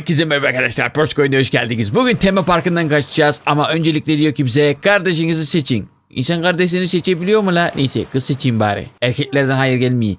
Herkese merhaba arkadaşlar. Porçkoy'una hoş geldiniz. Bugün tema parkından kaçacağız ama öncelikle diyor ki bize kardeşinizi seçin. İnsan kardeşini seçebiliyor mu la? Neyse kız seçeyim bari. Erkeklerden hayır gelmiyor.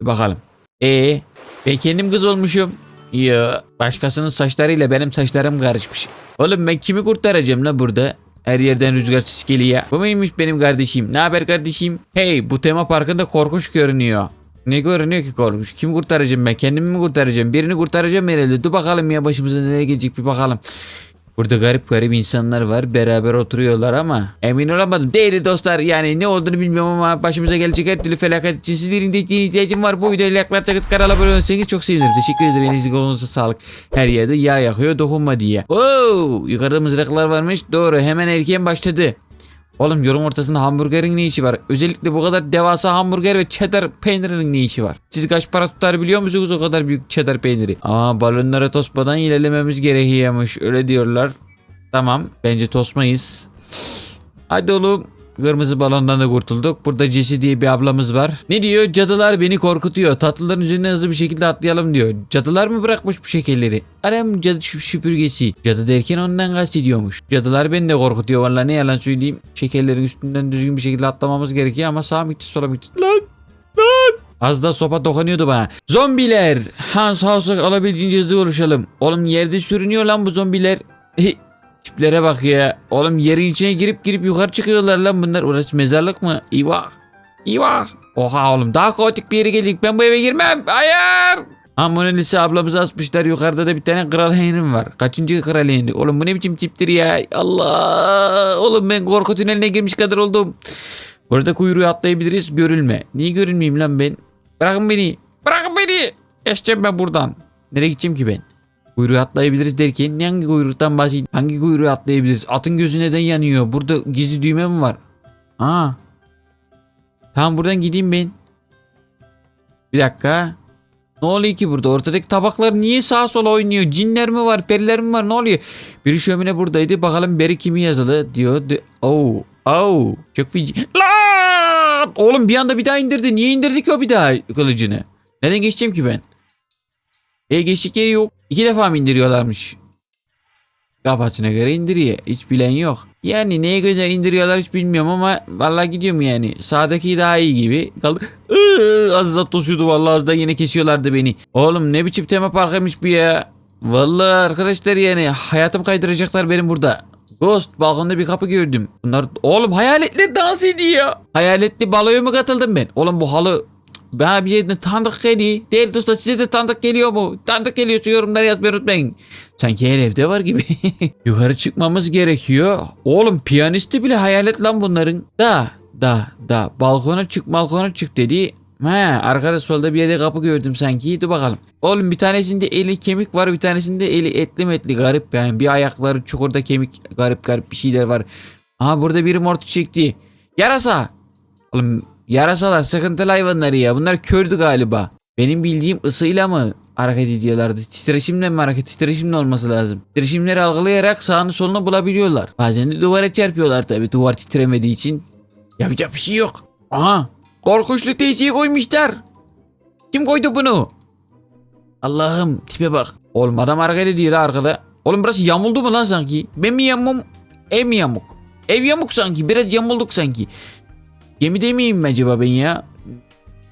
Bir bakalım. E ben kendim kız olmuşum. Ya başkasının saçlarıyla benim saçlarım karışmış. Oğlum ben kimi kurtaracağım la burada? Her yerden rüzgar sesi geliyor. Bu muymuş benim kardeşim? Ne haber kardeşim? Hey bu tema parkında korkunç görünüyor. Ne görünüyor ki korkunç? Kim kurtaracağım ben? Kendimi mi kurtaracağım? Birini kurtaracağım herhalde. Dur bakalım ya başımıza ne gelecek bir bakalım. Burada garip garip insanlar var. Beraber oturuyorlar ama emin olamadım. Değil dostlar. Yani ne olduğunu bilmiyorum ama başımıza gelecek her türlü felaket için sizlerin de ihtiyacım var. Bu videoyu like'larsanız kanala abone olursanız çok sevinirim. Teşekkür ederim. Elinizin kolunuza sağlık. Her yerde yağ yakıyor dokunma diye. Oo, yukarıda mızraklar varmış. Doğru hemen erken başladı. Oğlum yolun ortasında hamburgerin ne işi var? Özellikle bu kadar devasa hamburger ve cheddar peynirinin ne işi var? Siz kaç para tutar biliyor musunuz o kadar büyük cheddar peyniri? Aa balonlara tosmadan ilerlememiz gerekiyormuş öyle diyorlar. Tamam bence tosmayız. Hadi oğlum. Kırmızı balondan da kurtulduk. Burada Jesse diye bir ablamız var. Ne diyor? Cadılar beni korkutuyor. Tatlıların üzerine hızlı bir şekilde atlayalım diyor. Cadılar mı bırakmış bu şekerleri? Aram cadı süpürgesi. Cadı derken ondan kastediyormuş. Cadılar beni de korkutuyor. Vallahi ne yalan söyleyeyim. Şekerlerin üstünden düzgün bir şekilde atlamamız gerekiyor ama sağa mı gideceğiz sola mı gideceğiz? Lan! Lan! Az da sopa dokunuyordu bana. Zombiler! Hans House'a alabildiğince hızlı oluşalım. Oğlum yerde sürünüyor lan bu zombiler. Tiplere bak ya. Oğlum yerin içine girip girip yukarı çıkıyorlar lan bunlar. Orası mezarlık mı? İvah. İvah. Oha oğlum daha kaotik bir yere geldik. Ben bu eve girmem. Hayır. Ha Mona Lisa ablamızı asmışlar. Yukarıda da bir tane kral henrim var. Kaçıncı kral henri? Oğlum bu ne biçim tiptir ya? Allah. Oğlum ben korku tüneline girmiş kadar oldum. Burada kuyruğu atlayabiliriz. Görülme. Niye görünmeyeyim lan ben? Bırakın beni. Bırakın beni. Geçeceğim ben buradan. Nereye gideceğim ki ben? Kuyruğu atlayabiliriz derken hangi kuyruktan bahsediyor? Hangi kuyruğu atlayabiliriz? Atın gözü neden yanıyor? Burada gizli düğme mi var? Aa. Tamam buradan gideyim ben. Bir dakika. Ne oluyor ki burada? Ortadaki tabaklar niye sağa sola oynuyor? Cinler mi var? Periler mi var? Ne oluyor? Biri şömine buradaydı. Bakalım beri kimi yazılı diyor. De oh. Oh. Çok feci. Lan! Oğlum bir anda bir daha indirdi. Niye indirdi ki o bir daha kılıcını? Neden geçeceğim ki ben? E geçik yeri yok. İki defa mı indiriyorlarmış? Kafasına göre indiriyor. Hiç bilen yok. Yani neye göre indiriyorlar hiç bilmiyorum ama vallahi gidiyorum yani. Sağdaki daha iyi gibi. Kaldı. Az da tosuyordu vallahi az da yine kesiyorlardı beni. Oğlum ne biçim tema parkıymış bu ya. Vallahi arkadaşlar yani hayatım kaydıracaklar benim burada. Ghost balkonda bir kapı gördüm. Bunlar oğlum hayaletli dans ediyor. Hayaletli baloya mı katıldım ben? Oğlum bu halı bana bir yerden tanıdık geliyor. Değil dosta size de tanıdık geliyor mu? Tanıdık geliyorsa yorumları yazmayı unutmayın. Sanki her evde var gibi. Yukarı çıkmamız gerekiyor. Oğlum piyanisti bile hayalet lan bunların. Da da da balkona çık balkona çık dedi. Ha arkada solda bir yerde kapı gördüm sanki. Dur bakalım. Oğlum bir tanesinde eli kemik var bir tanesinde eli etli metli garip yani. Bir ayakları çukurda kemik garip garip bir şeyler var. Aha burada biri mortu çekti. Yarasa. Oğlum yarasalar sıkıntılı hayvanları ya. Bunlar kördü galiba. Benim bildiğim ısıyla mı hareket ediyorlardı? Titreşimle mi hareket? Titreşimle olması lazım. Titreşimleri algılayarak sağını solunu bulabiliyorlar. Bazen de duvara çarpıyorlar tabii duvar titremediği için. Yapacak bir şey yok. Aha korkunçlu teyzeyi koymuşlar. Kim koydu bunu? Allah'ım tipe bak. Oğlum adam hareket ediyor arkada. Oğlum burası yamuldu mu lan sanki? Ben mi yamum? Ev mi yamuk? Ev yamuk sanki. Biraz yamulduk sanki. Gemide miyim acaba ben ya?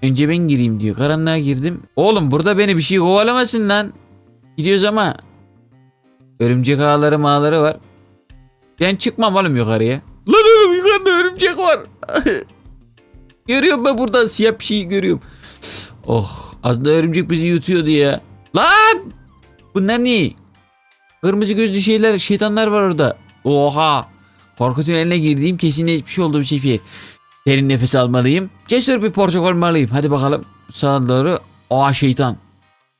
Önce ben gireyim diyor. Karanlığa girdim. Oğlum burada beni bir şey kovalamasın lan. Gidiyoruz ama. Örümcek ağları mağları var. Ben çıkmam oğlum yukarıya. Lan oğlum yukarıda örümcek var. görüyorum ben buradan siyah bir şey görüyorum. Oh aslında örümcek bizi yutuyordu ya. Lan! Bunlar ne? Kırmızı gözlü şeyler, şeytanlar var orada. Oha! Korku tüneline girdiğim kesin hiçbir şey oldu bir şey. Derin nefes almalıyım. Cesur bir portakal olmalıyım. Hadi bakalım. Sağa doğru. Oha şeytan.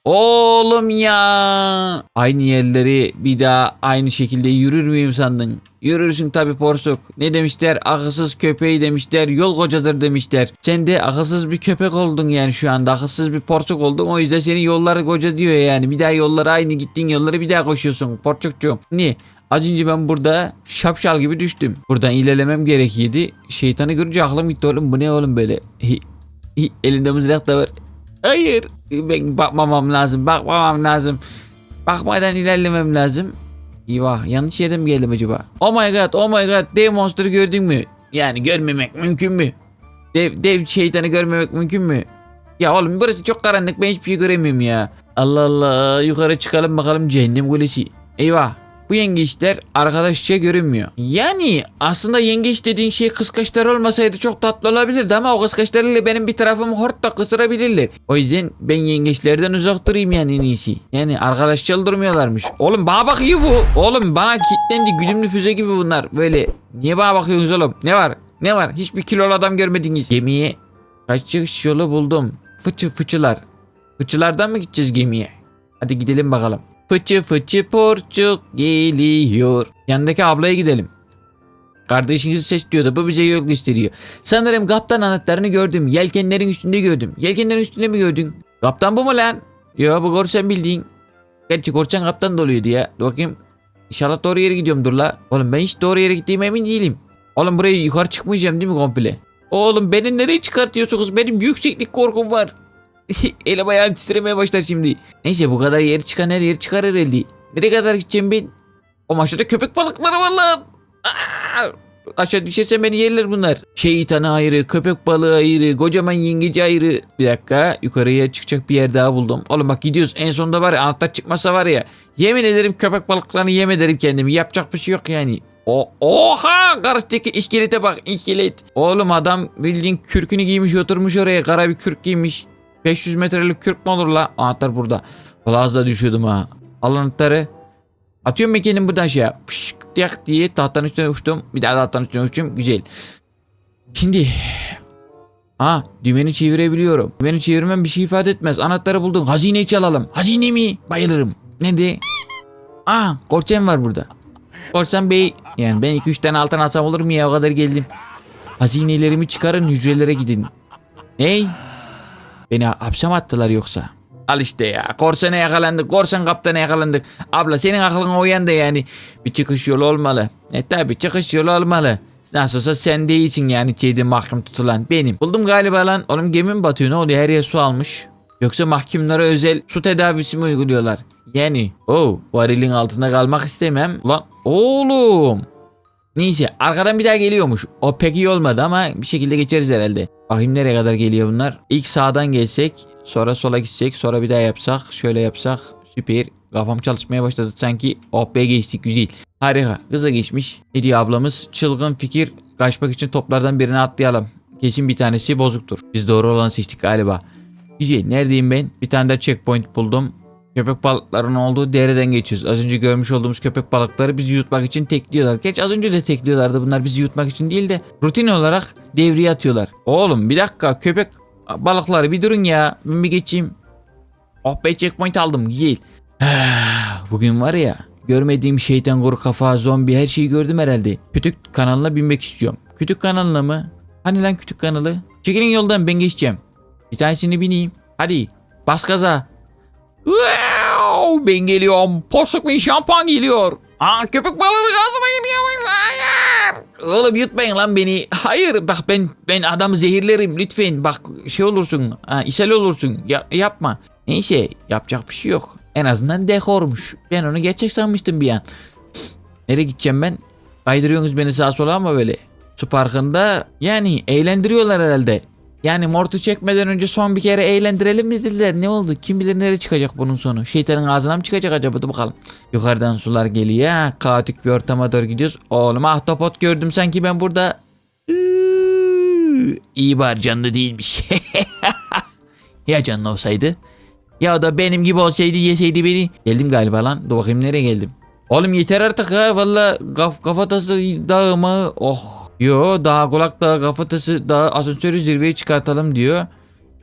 Oğlum ya. Aynı yerleri bir daha aynı şekilde yürür müyüm sandın? Yürürsün tabi porsuk. Ne demişler? Akılsız köpeği demişler. Yol kocadır demişler. Sen de akılsız bir köpek oldun yani şu anda. Akılsız bir porsuk oldun. O yüzden senin yolları koca diyor yani. Bir daha yollara aynı gittiğin yolları bir daha koşuyorsun. Porçukcuğum. Niye? Az önce ben burada şapşal gibi düştüm. Buradan ilerlemem gerekiyordu. Şeytanı görünce aklım gitti oğlum. Bu ne oğlum böyle? Hi, hi, elinde mızrak da var. Hayır. Ben bakmamam lazım. Bakmamam lazım. Bakmadan ilerlemem lazım. Eyvah yanlış yere mi geldim acaba? Oh my god oh my god dev monster'ı gördün mü? Yani görmemek mümkün mü? Dev, dev şeytanı görmemek mümkün mü? Ya oğlum burası çok karanlık ben hiçbir şey göremiyorum ya. Allah Allah yukarı çıkalım bakalım cehennem kulesi. Eyvah bu yengeçler arkadaşça görünmüyor. Yani aslında yengeç dediğin şey kıskaçlar olmasaydı çok tatlı olabilirdi ama o kıskaçlarıyla benim bir tarafımı hortta kısırabilirler. O yüzden ben yengeçlerden uzak durayım yani en iyisi. Yani arkadaşça durmuyorlarmış. Oğlum bana bakıyor bu. Oğlum bana kilitlendi güdümlü füze gibi bunlar. Böyle niye bana bakıyorsunuz oğlum? Ne var? Ne var? Hiçbir kilolu adam görmediniz. Gemiye kaçış yolu buldum. Fıçı fıçılar. Fıçılardan mı gideceğiz gemiye? Hadi gidelim bakalım. Fıçı fıçı porçuk geliyor. Yanındaki ablaya gidelim. Kardeşinizi seç diyordu. Bu bize yol gösteriyor. Sanırım kaptan anahtarını gördüm. Yelkenlerin üstünde gördüm. Yelkenlerin üstünde mi gördün? Kaptan bu mu lan? Yo bu korsan bildiğin. Gerçi korsan kaptan da oluyordu ya. Dur bakayım. İnşallah doğru yere gidiyorum dur la. Oğlum ben hiç doğru yere gittiğime emin değilim. Oğlum buraya yukarı çıkmayacağım değil mi komple? Oğlum beni nereye çıkartıyorsunuz? Benim yükseklik korkum var. Elim ayağım titremeye başlar şimdi. Neyse bu kadar yer çıkan her yer çıkar herhalde. Nereye kadar gideceğim ben? O maçta köpek balıkları var lan. Aa! Aşağı düşersen beni yerler bunlar. Şeytanı ayrı, köpek balığı ayrı, kocaman yengeci ayrı. Bir dakika yukarıya çıkacak bir yer daha buldum. Oğlum bak gidiyoruz en sonunda var ya anahtar çıkmasa var ya. Yemin ederim köpek balıklarını yem ederim kendimi. Yapacak bir şey yok yani. O oha karşıdaki iskelete bak iskelet. Oğlum adam bildiğin kürkünü giymiş oturmuş oraya kara bir kürk giymiş. 500 metrelik kürk mü olur la? Anahtar burada. Valla az da düşüyordum ha. Al anahtarı. Atıyorum kendim buradan şey Pışk diyak diye tahtanın üstüne uçtum. Bir daha tahtanın üstüne uçtum. Güzel. Şimdi. Ha dümeni çevirebiliyorum. Dümeni çevirmem bir şey ifade etmez. Anahtarı buldum. Hazineyi çalalım. Hazine mi? Bayılırım. Ne de? Aa korsan var burada. Korsan bey. Yani ben 2-3 tane altın alsam olur mu ya o kadar geldim. Hazinelerimi çıkarın hücrelere gidin. Ney? Beni hapse attılar yoksa? Al işte ya. Korsana yakalandık. Korsan kaptana yakalandık. Abla senin aklına uyan da yani. Bir çıkış yolu olmalı. E tabi çıkış yolu olmalı. Nasıl olsa sen değilsin yani şeyde mahkum tutulan. Benim. Buldum galiba lan. Oğlum gemi mi batıyor ne oluyor? Her yer su almış. Yoksa mahkumlara özel su tedavisi mi uyguluyorlar? Yani. Oh varilin altında kalmak istemem. Lan oğlum. Neyse arkadan bir daha geliyormuş. O pek iyi olmadı ama bir şekilde geçeriz herhalde. Bakayım nereye kadar geliyor bunlar. İlk sağdan gelsek sonra sola gitsek sonra bir daha yapsak şöyle yapsak süper. Kafam çalışmaya başladı sanki oh be geçtik güzel. Harika hızla geçmiş. Ne diyor ablamız çılgın fikir kaçmak için toplardan birini atlayalım. Kesin bir tanesi bozuktur. Biz doğru olanı seçtik galiba. Güzel neredeyim ben? Bir tane de checkpoint buldum. Köpek balıklarının olduğu dereden geçiyoruz. Az önce görmüş olduğumuz köpek balıkları bizi yutmak için tekliyorlar. Geç az önce de tekliyorlardı. Bunlar bizi yutmak için değil de rutin olarak devriye atıyorlar. Oğlum bir dakika köpek balıkları bir durun ya. Ben bir geçeyim. Oh be checkpoint aldım. Gel. Bugün var ya görmediğim şeytan kuru kafa zombi her şeyi gördüm herhalde. Kütük kanalına binmek istiyorum. Kütük kanalına mı? Hani lan kütük kanalı? Çekilin yoldan ben geçeceğim. Bir tanesini bineyim. Hadi bas gaza. Wow, ben geliyorum. Porsuk ve şampuan geliyor. Aa köpek balığı gazına gidiyormuş. Hayır. Oğlum yutmayın lan beni. Hayır bak ben ben adamı zehirlerim lütfen. Bak şey olursun. Ha, ishal olursun. Ya, yapma. Neyse yapacak bir şey yok. En azından dekormuş. Ben onu gerçek sanmıştım bir an. Nereye gideceğim ben? Kaydırıyorsunuz beni sağa sola ama böyle. Su parkında yani eğlendiriyorlar herhalde. Yani mortu çekmeden önce son bir kere eğlendirelim mi dediler. Ne oldu? Kim bilir nereye çıkacak bunun sonu? Şeytanın ağzına mı çıkacak acaba? Dur bakalım. Yukarıdan sular geliyor. Kaotik bir ortama doğru gidiyoruz. Oğlum ahtapot gördüm sanki ben burada. İyi var canlı değilmiş. ya canlı olsaydı? Ya da benim gibi olsaydı yeseydi beni. Geldim galiba lan. Dur bakayım nereye geldim. Oğlum yeter artık ha valla kaf kafatası dağı mı? Oh. Yo daha kulak dağı kafatası dağı asansörü zirveye çıkartalım diyor.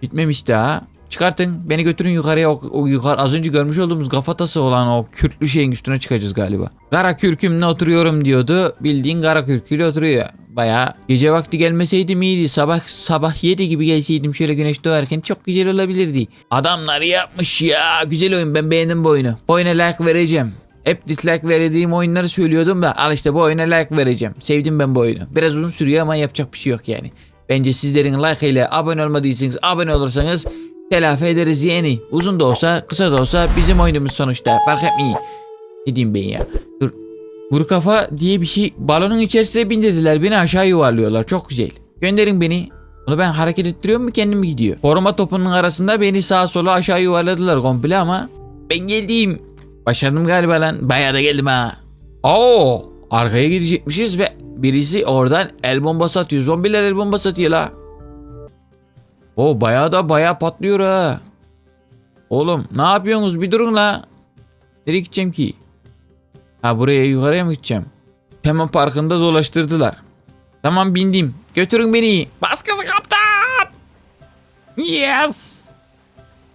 Bitmemiş daha. Çıkartın beni götürün yukarıya o, o yukarı az önce görmüş olduğumuz kafatası olan o kürklü şeyin üstüne çıkacağız galiba. Kara kürkümle oturuyorum diyordu. Bildiğin kara kürküyle oturuyor. Baya gece vakti gelmeseydim iyiydi. Sabah sabah 7 gibi gelseydim şöyle güneş doğarken çok güzel olabilirdi. Adamlar yapmış ya. Güzel oyun ben beğendim bu oyunu. Bu oyuna like vereceğim. Hep dislike verdiğim oyunları söylüyordum da al işte bu oyuna like vereceğim. Sevdim ben bu oyunu. Biraz uzun sürüyor ama yapacak bir şey yok yani. Bence sizlerin like ile abone olmadıysanız abone olursanız telafi ederiz yeğeni. Uzun da olsa kısa da olsa bizim oyunumuz sonuçta fark etmeyin. Ne diyeyim ben ya. Dur. Vur kafa diye bir şey balonun içerisine bindirdiler beni aşağı yuvarlıyorlar çok güzel. Gönderin beni. Onu ben hareket ettiriyorum mu kendim mi gidiyor? Koruma topunun arasında beni sağa sola aşağı yuvarladılar komple ama ben geldim. Başardım galiba lan. Bayağı da geldim ha. Oo, arkaya gidecekmişiz ve birisi oradan el bombası atıyor. Zombiler el bombası atıyor la. O bayağı da bayağı patlıyor ha. Oğlum ne yapıyorsunuz bir durun la. Nereye gideceğim ki? Ha buraya yukarıya mı gideceğim? Tema parkında dolaştırdılar. Tamam bindim. Götürün beni. Bas kızı kaptan. Yes.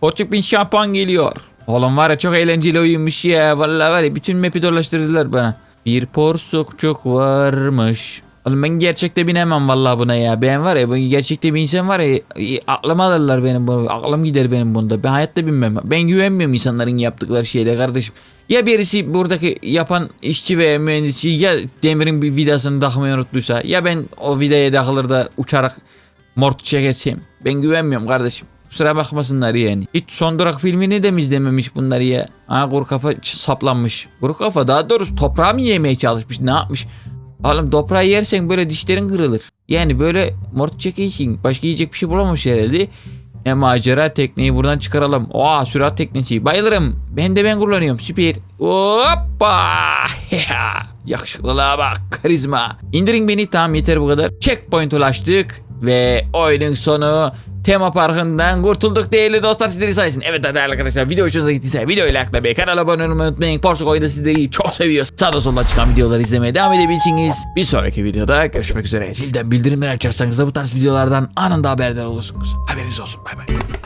Koçuk bin şampuan geliyor. Oğlum var ya çok eğlenceli oyunmuş ya. Vallahi var ya bütün map'i dolaştırdılar bana. Bir porsukçuk varmış. Oğlum ben gerçekte binemem vallahi buna ya. Ben var ya ben gerçekte bir insan var ya e, aklım alırlar benim bunu. Aklım gider benim bunda. Ben hayatta binmem. Ben güvenmiyorum insanların yaptıkları şeyle kardeşim. Ya birisi buradaki yapan işçi veya mühendisi ya demirin bir vidasını takmayı unuttuysa ya ben o vidaya takılır da uçarak mort çekeceğim. Ben güvenmiyorum kardeşim. Kusura bakmasınlar yani. Hiç son durak filmini de mi izlememiş bunlar ya? Ha kuru kafa saplanmış. Kuru kafa daha doğrusu toprağı mı yemeye çalışmış ne yapmış? Oğlum toprağı yersen böyle dişlerin kırılır. Yani böyle mort çekiyorsun. Başka yiyecek bir şey bulamamış herhalde. Ne macera tekneyi buradan çıkaralım. Oha sürat teknesi. Bayılırım. Ben de ben kullanıyorum. Süper. Hoppa. Yakışıklılığa bak. Karizma. İndirin beni. Tamam yeter bu kadar. Checkpoint ulaştık. Ve oyunun sonu tema parkından kurtulduk değerli dostlar sizleri sayesinde. Evet değerli arkadaşlar video hoşunuza gittiyse videoyu likelamayı, kanala abone olmayı unutmayın. Porsche oyunda sizleri çok seviyoruz. Sağda solda çıkan videoları izlemeye devam edebilirsiniz. Bir sonraki videoda görüşmek üzere. Zilden bildirimleri açarsanız da bu tarz videolardan anında haberdar olursunuz. Haberiniz olsun. Bay bay.